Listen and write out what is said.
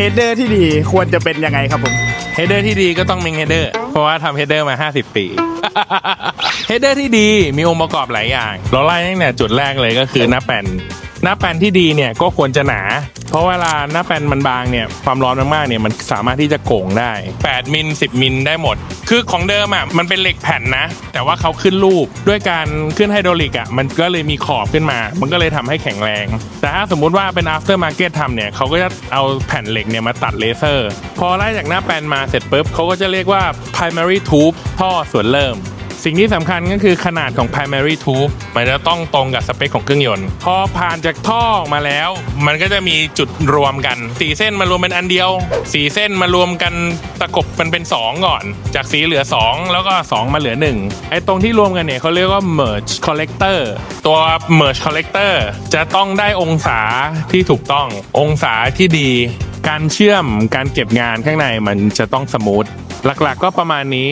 เฮดเดอร์ที่ดีควรจะเป็นยังไงครับผมเฮดเดอร์ที่ดีก็ต้องมิงเฮดเดอร์เพราะว่าทำเฮดเดอร์มา 50 ปี เฮดเดอร์ที่ดีมีองค์ประกอบหลายอย่าง เราไล่ตั้งแต่จุดแรกเลยก็คือหน้าแป่น หน้าแปนที่ดีเนี่ยก็ควรจะหนา เพราะเวลาหน้าแปนมันบางเนี่ยความร้อนมากๆเนี่ยมันสามารถที่จะโก่งได้ 8 มิล 10 มิลได้หมด คือของเดิมอะมันเป็นเหล็กแผ่นนะ แต่ว่าเขาขึ้นรูปด้วยการขึ้นไฮดรอลิกอะมันก็เลยมีขอบขึ้นมา มันก็เลยทำให้แข็งแรง แต่ถ้าสมมุติว่าเป็น after market ทำเนี่ยเขาก็จะเอาแผ่นเหล็กเนี่ยมาตัดเลเซอร์ พอไล่จากหน้าแปลนมาเสร็จปุ๊บเขาก็จะเรียกว่า primary tube ท่อส่วนเริ่ม สิ่งที่สำคัญก็คือขนาดของ primary tube มันจะต้องตรงกับสเปคของเครื่องยนต์ พอผ่านจากท่อออกมาแล้ว มันก็จะมีจุดรวมกันสีเส้นมารวมเป็นอันเดียวสีเส้นมารวมกันตะกบมันเป็น 2 ก่อน จากสีเหลือ 2 แล้วก็ 2 มาเหลือ 1 ไอ้ตรงที่รวมกันเนี่ยเขาเรียกว่า merge collector ตัว merge collector จะต้องได้องศาที่ถูกต้ององศาที่ดี การเชื่อมการเก็บงานข้างในมันจะต้องสมูทหลักๆก็ประมาณนี้